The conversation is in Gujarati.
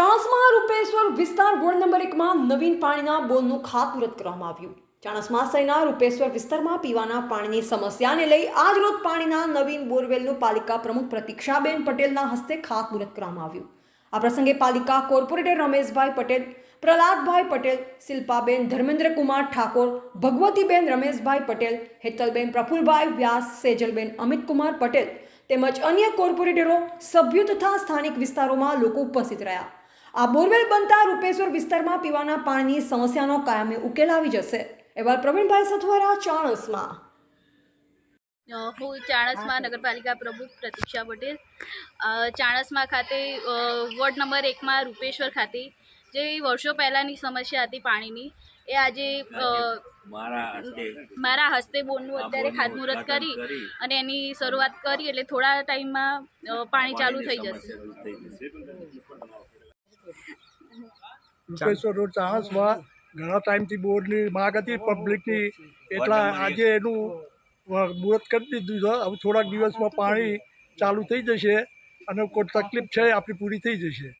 ચાણસમા રૂપેશ્વર વિસ્તાર વોર્ડ નંબર એકમાં નવીન પાણીના બોરનું ખાતમુહૂર્ત કરવામાં આવ્યું. ચાણસમા સૈના રૂપેશ્વર વિસ્તારમાં પીવાના પાણીની સમસ્યાને લઈ આજરોજ પાણીના નવીન બોરવેલનું પાલિકા પ્રમુખ પ્રતીક્ષાબેન પટેલના હસ્તે ખાતમુહૂર્ત કરવામાં આવ્યું. આ પ્રસંગે પાલિકા કોર્પોરેટર રમેશભાઈ પટેલ, પ્રહલાદભાઈ પટેલ, શિલ્પાબેન ધર્મેન્દ્રકુમાર ઠાકોર, ભગવતીબેન રમેશભાઈ પટેલ, હેતલબેન પ્રફુલભાઈ વ્યાસ, સેજલબેન અમિતકુમાર પટેલ તેમજ અન્ય કોર્પોરેટરો, સભ્યો તથા સ્થાનિક વિસ્તારોમાં લોકો ઉપસ્થિત રહ્યા. આ બોરવેલ બનતા રૂપેશ્વર વિસ્તારમાં પીવાના પાણીની સમસ્યાનો કાયમી ઉકેલ આવી જશે. એવા પ્રવીણભાઈ સથવારા ચાણસમાં. હું ચાણસમાં નગરપાલિકા પ્રમુખ પ્રતીક્ષા પટેલ. ચાણસમાં ખાતે વોર્ડ નંબર એકમાં રૂપેશ્વર ખાતે જે વર્ષો પહેલાંની સમસ્યા હતી પાણીની એ આજે મારા હસ્તે બોનનું અત્યારે ખાતમુહૂર્ત કરી કરી. અને એની શરૂઆત કરી એટલે થોડા ટાઈમમાં પાણી ચાલુ થઈ જશે. રૂપેશ્વર રોડ ચાણસમાં ઘણા ટાઈમથી બોર્ડની માગ હતી પબ્લિકની. એટલા આજે એનું મુહૂર્ત કરી દીધું છે. હવે થોડાક દિવસમાં પાણી ચાલુ થઈ જશે અને કોઈ તકલીફ છે આપણી પૂરી થઈ જશે.